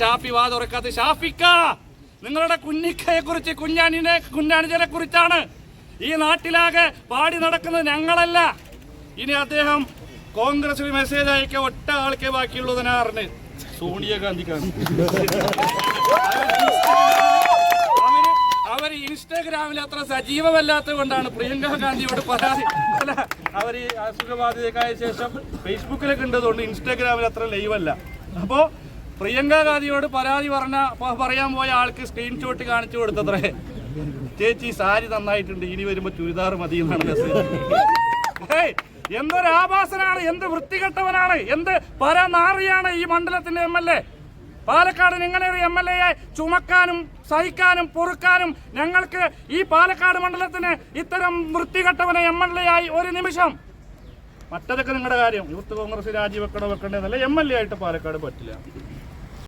ഷാഫി വാ തുറക്കാത്ത ഷാഫിക്ക. നിങ്ങളുടെ കുഞ്ഞിക്കയെ കുറിച്ച് കുഞ്ഞാണിനെ കുഞ്ഞാണിജനെ കുറിച്ചാണ് ഈ നാട്ടിലാകെ പാടി നടക്കുന്നത് ഞങ്ങളല്ല. ഇനി അദ്ദേഹം കോൺഗ്രസിന് മെസ്സേജ് അയക്കാൻ ഒറ്റ ആൾക്കേ ബാക്കിയുള്ളതിനാറിന് സോണിയാഗാന്ധിക്കാണ് അവർ അവർ ഇൻസ്റ്റാഗ്രാമിൽ അത്ര സജീവമല്ലാത്തത് കൊണ്ടാണ് പ്രിയങ്ക ഗാന്ധിയോട് പരാതി. അല്ല അവർ അസുഖബാധിതക്കായ ശേഷം ഫേസ്ബുക്കിലൊക്കെ ഉണ്ടതുകൊണ്ട് ഇൻസ്റ്റാഗ്രാമിൽ അത്ര ലൈവല്ല. അപ്പോൾ അപ്പോ പ്രിയങ്ക ഗാന്ധിയോട് പരാതി പറഞ്ഞ പറയാൻ പോയ ആൾക്ക് സ്ക്രീൻഷോട്ട് കാണിച്ചു കൊടുത്തത്രേ. ചേച്ചി സാരി നന്നായിട്ടുണ്ട്. ഇനി വരുമ്പോ ചുരിദാർ മതി എന്നാണ് എന്തൊരു ആഭാസനാണ് എന്ത് വൃത്തികെട്ടവനാണ് എന്ത് പരനാറിയാണ് ഈ മണ്ഡലത്തിന്റെ എം എൽ എ പാലക്കാടിന് ഇങ്ങനെ ഒരു എം എൽ എയെ ചുമക്കാനും സഹിക്കാനും പൊറുക്കാനും ഞങ്ങൾക്ക് ഈ പാലക്കാട് മണ്ഡലത്തിന് ഇത്തരം വൃത്തികെട്ടവനെ എം എൽ എ ആയി ഒരു നിമിഷം. മറ്റതൊക്കെ നിങ്ങളുടെ കാര്യം. യൂത്ത് കോൺഗ്രസ് രാജിവെക്കണോ വെക്കണ്ടേ എന്നല്ല എം എൽ എ ആയിട്ട് പാലക്കാട് പറ്റില്ല.